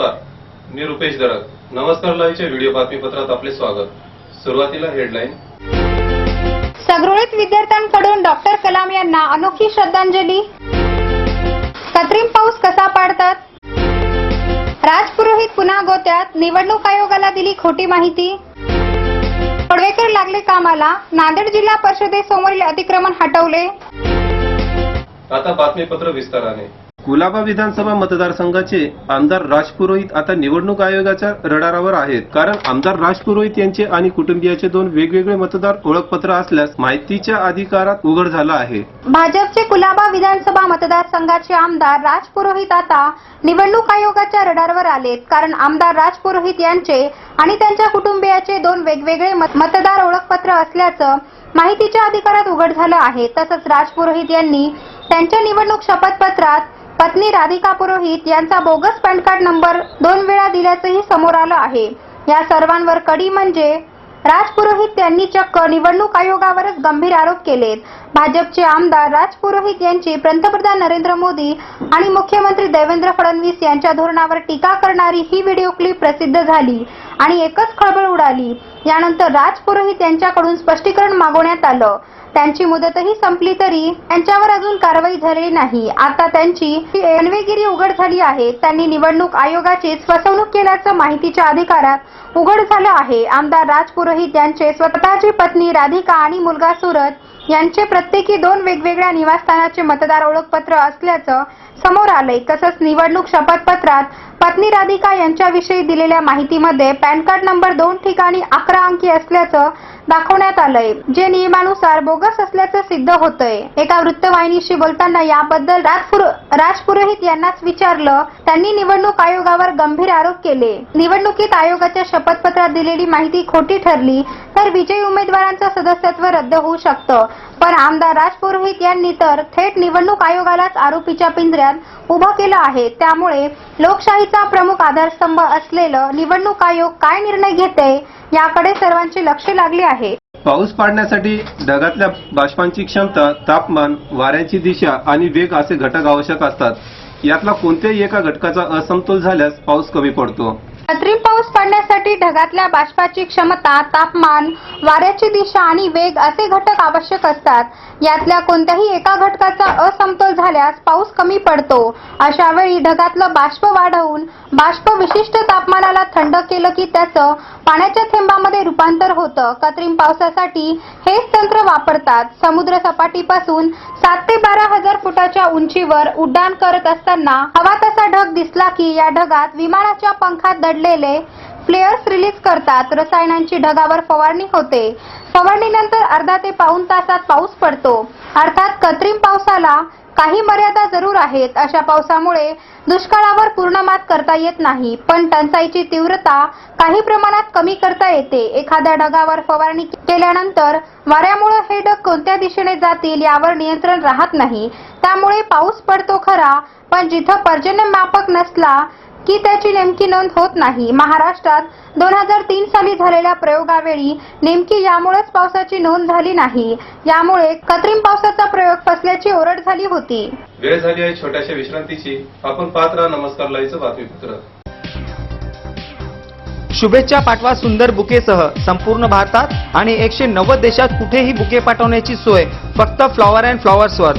नमस्कार मी रुपेश दरक नमस्कार लाईव्हच्या व्हिडिओ बातमीपत्रात आपले स्वागत. सुरुवातीला हेडलाईन. सगरोळीत विद्यार्थ्यांकडून डॉक्टर कलाम यांना अनोखी श्रद्धांजली. कृत्रिम पाऊस कसा पाडतात? राजपुरोहित पुन्हा गोत्यात निवडणूक आयोगाला दिली खोटी माहिती. पडवेकर लागले कामाला नांदेड जिल्हा परिषदेसमोरील अतिक्रमण हटवले. आता बातमीपत्र विस्ताराने. कुलाबा विधानसभा मतदारसंघाचे आमदार राज पुरोहित आता निवडणूक आयोगाच्या रडारावर आहेत. कारण आमदार राज पुरोहित यांचे आणि कुटुंबियाचे दोन वेगवेगळे मतदार ओळखपत्र असल्यास माहितीच्या अधिकारात उघड झाला आहे. भाजपचे कुलाबा विधानसभा मतदारसंघाचे आमदार राज पुरोहित आता निवडणूक आयोगाच्या रडारवर आलेत. कारण आमदार राज पुरोहित यांचे आणि त्यांच्या कुटुंबियाचे दोन वेगवेगळे मत- मतदार ओळखपत्र असल्याचं माहितीच्या अधिकारात उघड झालं आहे. तसंच राज पुरोहित यांनी त्यांच्या निवडणूक शपथपत्रात पत्नी राधिका पुरोहित यांचा बोगस पॅन कार्ड नंबर दोन वेळा दिल्याचंही समोर आलं आहे. या सर्वांवर कडी म्हणजे राज पुरोहित यांनी चक्क निवडणूक आयोगावरच गंभीर आरोप केलेत. भाजपचे आमदार राज पुरोहित यांची पंतप्रधान नरेंद्र मोदी आणि मुख्यमंत्री देवेंद्र फडणवीस यांच्या धोरणावर टीका करणारी ही व्हिडिओ क्लिप प्रसिद्ध झाली आणि एकच खळबळ उडाली. यानंतर राज पुरोहित यांच्याकडून स्पष्टीकरण मागवण्यात आलं. त्यांची मुदतही संपली तरी त्यांच्यावर अजून कारवाई झालेली नाही. आता त्यांची एनवेगिरी उघड झाली आहे. त्यांनी निवडणूक आयोगाची फसवणूक केल्याचं माहितीच्या अधिकारात उघड झालं आहे. आमदार राज पुरोहित यांचे स्वतःची पत्नी राधिका आणि मुलगा सुरत यांचे प्रत्येकी दोन वेगवेगळ्या निवासस्थानाचे मतदार ओळखपत्र असल्याचं समोर आलंय. तसंच निवडणूक शपथपत्रात पत्नी राधिका यांच्याविषयी दिलेल्या माहितीमध्ये पॅन कार्ड नंबर दोन ठिकाणी अकरा अंकी असल्याचं दाखवण्यात आलंय. जे नियमानुसार बोगस असल्याचं सिद्ध होतंय. एका वृत्तवाहिनीशी बोलताना याबद्दल राजपुरोहित यांनाच विचारलं त्यांनी निवडणूक आयोगावर गंभीर आरोप केले. निवडणुकीत आयोगाच्या शपथपत्रात दिलेली माहिती खोटी ठरली तर विजयी उमेदवारांचं सदस्यत्व रद्द होऊ शकतं. पण आमदार राज पुरोहित यांनी तर थेट निवडणूक आयोगालाच आरोपीच्या पिंजऱ्यात उभं केलं आहे. त्यामुळे लोकशाहीचा प्रमुख आधारस्तंभ असलेलं निवडणूक आयोग काय निर्णय घेते याकडे सर्वांचे लक्ष लागले आहे. पाऊस पाडण्यासाठी ढगातल्या बाष्पांची क्षमता तापमान वाऱ्याची दिशा आणि वेग असे घटक आवश्यक असतात. यातला कोणत्याही एका घटकाचा असमतोल झाल्यास पाऊस कमी पडतो. कृत्रिम पाऊस पडण्यासाठी ढगातल्या बाष्पाची क्षमता तापमान वाऱ्याची दिशा आणि वेग असे घटक आवश्यक असतात. यातल्या कोणत्याही एका घटकाचा असमतोल झाल्यास पाऊस कमी पडतो. अशा वेळी ढगातलं बाष्प वाढवून बाष्प विशिष्ट तापमानाला थंड केलं की त्याचं पाण्याच्या थेंबामध्ये रूपांतर होतं. कृत्रिम पावसासाठी हेच तंत्र वापरतात. समुद्र सपाटीपासून सात ते बारा हजार फुटाच्या उंचीवर उड्डाण करत असताना हवा तसा ढग दिसला की या ढगात विमानाच्या पंखात दडलेले फ्लेअर्स रिलीज करतात. रसायनांची ढगावर फवारणी होते. फवारणीनंतर अर्धा ते पाऊण तासात पाऊस पडतो. अर्थात कृत्रिम पावसाला काही मर्यादा जरूर आहेत. अशा पावसामुळे दुष्काळावर पूर्ण मात करता येत नाही. पण टंचाईची तीव्रता काही प्रमाणात कमी करता येते. एखाद्या ढगावर फवारणी केल्यानंतर वाऱ्यामुळे हे ढग कोणत्या दिशेने जातील यावर नियंत्रण राहत नाही. त्यामुळे पाऊस पडतो खरा पण जिथं पर्जन्यमापक नसला की त्याची नेमकी नोंद होत नाही. महाराष्ट्रात दोन हजार तीन साली झालेल्या प्रयोगावेळी नेमकी यामुळेच पावसाची नोंद झाली नाही. यामुळे कृत्रिम पावसाचा प्रयोग फसल्याची ओरड झाली होती. वेळ झाली आहे छोट्याशा विश्रांतीची. आपण पाहत राहा नमस्कार लाईव्हचं बातमीपत्र. शुभेच्छा पाठवा सुंदर बुकेसह. संपूर्ण भारतात आणि एकशे नव्वद देशात कुठेही बुके पाठवण्याची सोय. फक्त फ्लॉवर अँड फ्लॉवर्सवर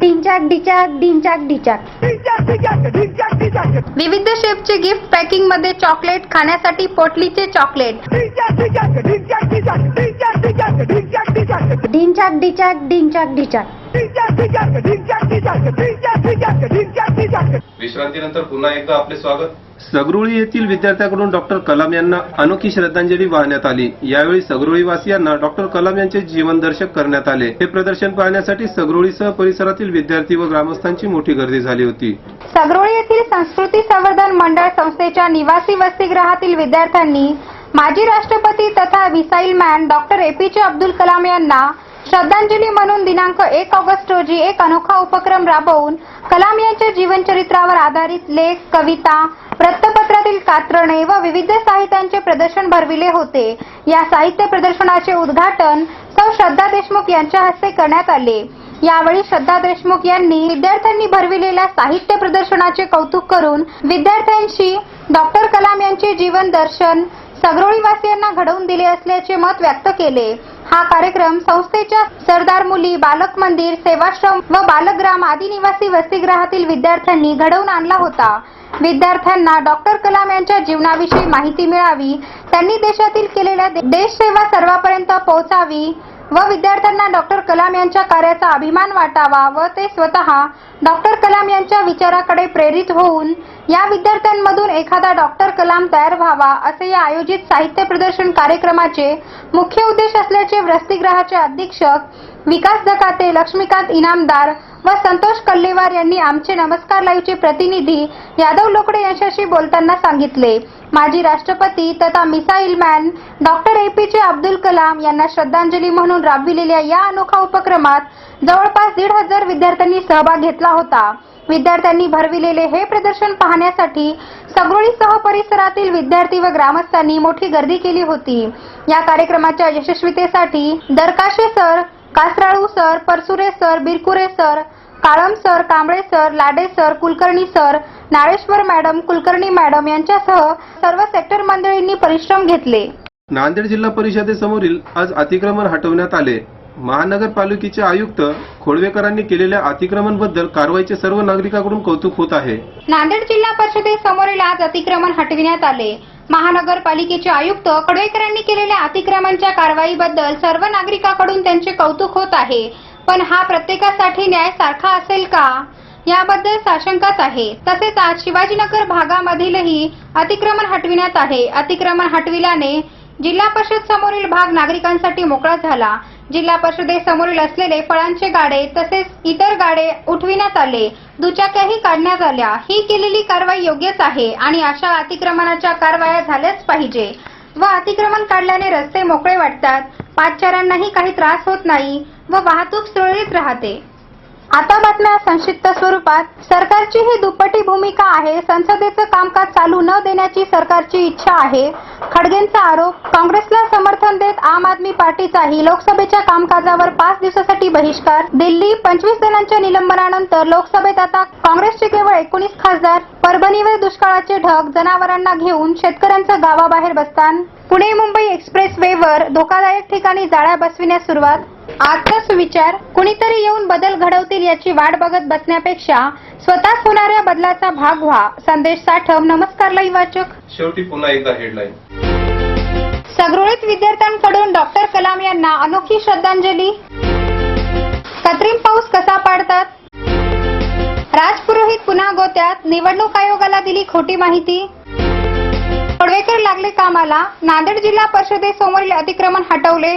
डिंचाक डिचाक डिंचाक डिचाक विविध शेपचे गिफ्ट पॅकिंगमध्ये चॉकलेट खाण्यासाठी पोटलीचे चॉकलेट. डिंचाक डिचाक ढिंचाक डिचाक विश्रांतीनंतर पुन्हा एकदा आपले स्वागत. सगरुळी येथील विद्यार्थ्याकडून डॉक्टर कलाम यांना अनोखी श्रद्धांजली वाहण्यात आली. यावेळी सगरुळी वासियांना डॉक्टर कलाम यांचे जीवनदर्शक करण्यात आले. हे प्रदर्शन पाहण्यासाठी सगरुळीसह परिसरातील विद्यार्थी व ग्रामस्थांची मोठी गर्दी झाली होती. सगरोळी येथील संस्कृती संवर्धन मंडळ संस्थेच्या निवासी वसतिगृहातील विद्यार्थ्यांनी माजी राष्ट्रपती तथा missile man doctor APJ Abdul Kalam यांना श्रद्धांजली म्हणून दिनांक एक ऑगस्ट रोजी एक अनोखा उपक्रम राबवून कलाम यांच्या जीवनचरित्रावर आधारित लेख कविता वृत्तपत्रातील कात्रणे व विविध साहित्यांचे प्रदर्शन भरविले होते. या साहित्य प्रदर्शनाचे उद्घाटन सौ श्रद्धा देशमुख यांच्या हस्ते करण्यात आले. यावेळी श्रद्धा देशमुख यांनी विद्यार्थ्यांनी भरविलेल्या साहित्य प्रदर्शनाचे कौतुक करून विद्यार्थ्यांशी डॉक्टर कलाम यांचे जीवन दर्शन सगरोळीवासियांना घडवून दिले असल्याचे मत व्यक्त केले. हा कार्यक्रम संस्थेच्या सरदार मुली बालक मंदिर सेवाश्रम व बालग्राम आदी निवासी वसतिगृहातील विद्यार्थ्यांनी घडवून आणला होता. विद्यार्थ्यांना डॉक्टर कलाम यांच्या जीवनाविषयी माहिती मिळावी त्यांनी देशातील केलेल्या देशसेवा सर्वांपर्यंत पोहोचावी व विद्यार्थ्यांना डॉक्टर कलाम यांच्या कार्याचा अभिमान वाटावा व ते स्वतः डॉक्टर कलाम यांच्या विचाराकडे प्रेरित होऊन या विद्यार्थ्यांमधून एखादा डॉक्टर कलाम तयार व्हावा असे या आयोजित साहित्य प्रदर्शन कार्यक्रमाचे मुख्य उद्देश असल्याचे वसतिगृहाचे अधीक्षक विकास दकाते लक्ष्मीकांत इनामदार व संतोष कल्लेवार यांनी आमचे नमस्कार लाईव्हचे प्रतिनिधी यादव लोकडे यांच्याशी बोलताना सांगितले. माजी राष्ट्रपती तथा missile man doctor A P J Abdul Kalam यांना श्रद्धांजली म्हणून राबविलेल्या या अनोखा उपक्रमात जवळपास दीड हजार विद्यार्थ्यांनी सहभाग घेतला होता. विद्यार्थ्यांनी भरविलेले हे प्रदर्शन पाहण्यासाठी सगरोळीसह परिसरातील विद्यार्थी व ग्रामस्थांनी मोठी गर्दी केली होती. या कार्यक्रमाच्या यशस्वीतेसाठी Darkashe sir Kasaralu sir Parsure sir Birkure sir Kalam sir Kamble sir Lade sir Kulkarni sir Naleshwar madam Kulkarni madam यांच्यासह सर्व सेक्टर मंडळींनी परिश्रम घेतले. नांदेड जिल्हा परिषदेसमोरील आज अतिक्रमण हटवण्यात आले. महानगरपालिकेचे आयुक्त खोडवेकरांनी केलेल्या अतिक्रमणबद्दल कारवाईचे सर्व नागरिकांकडून कौतुक होत आहे. नांदेड जिल्हा परिषदेसमोरील आज अतिक्रमण हटविण्यात आले. महानगरपालिकेचे आयुक्त कडवेकरांनी केलेल्या अतिक्रमणच्या कारवाईबद्दल सर्व नागरिकांकडून त्यांचे कौतुक होत आहे. पण हा प्रत्येकासाठी न्याय सारखा असेल का? याबद्दल साशंकाच आहे. तसेच आज शिवाजीनगर भागामधीलही अतिक्रमण हटविण्यात आहे. अतिक्रमण हटविल्याने जिल्हा परिषद समोरील भाग नागरिकांसाठी मोकळा झाला. जिल्हा परिषदेसमोरील असलेले फळांचे गाडे तसेच इतर गाडे उठविण्यात आले. दुचाक्याही काढण्यात आल्या. ही केलेली कारवाई योग्यच आहे आणि अशा अतिक्रमणाच्या कारवाया झाल्याच पाहिजे. व अतिक्रमण काढल्याने रस्ते मोकळे वाटतात. पादचाऱ्यांनाही काही त्रास होत नाही व वाहतूक सुरळीत राहते. आता बातम्या संक्षिप्त स्वरूपात. सरकारची ही दुप्पटी भूमिका आहे. संसदेचं कामकाज चालू न देण्याची सरकारची इच्छा आहे. खडगेंचा आरोप काँग्रेसला समर्थन देत आम आदमी पार्टीचाही लोकसभेच्या कामकाजावर पाच दिवसासाठी बहिष्कार. दिल्ली पंचवीस जणांच्या निलंबनानंतर लोकसभेत आता काँग्रेसचे केवळ एकोणीस खासदार परभणीवर दुष्काळाचे ढग जनावरांना घेऊन शेतकऱ्यांचं गावाबाहेर बसतान. पुणे मुंबई एक्सप्रेस वेवर धोकादायक ठिकाणी जाळ्या बसविण्यास सुरुवात. आजचा सुविचार कुणीतरी येऊन बदल घडवतील याची वाट बघत बसण्यापेक्षा स्वतःच होणाऱ्या बदलाचा भाग व्हा. संदेश साठव. नमस्कार लाईव्ह वाचक. शेवटी पुन्हा एकदा हेडलाईन सगरोळीत विद्यार्थ्यांकडून डॉक्टर कलाम यांना अनोखी श्रद्धांजली. कृत्रिम पाऊस कसा पाडतात? राजपुरोहित पुन्हा गोत्यात. निवडणूक आयोगाला दिली खोटी माहिती. पडवेकर लागले कामाला. नांदेड जिल्हा परिषदेसमोरील अतिक्रमण हटवले.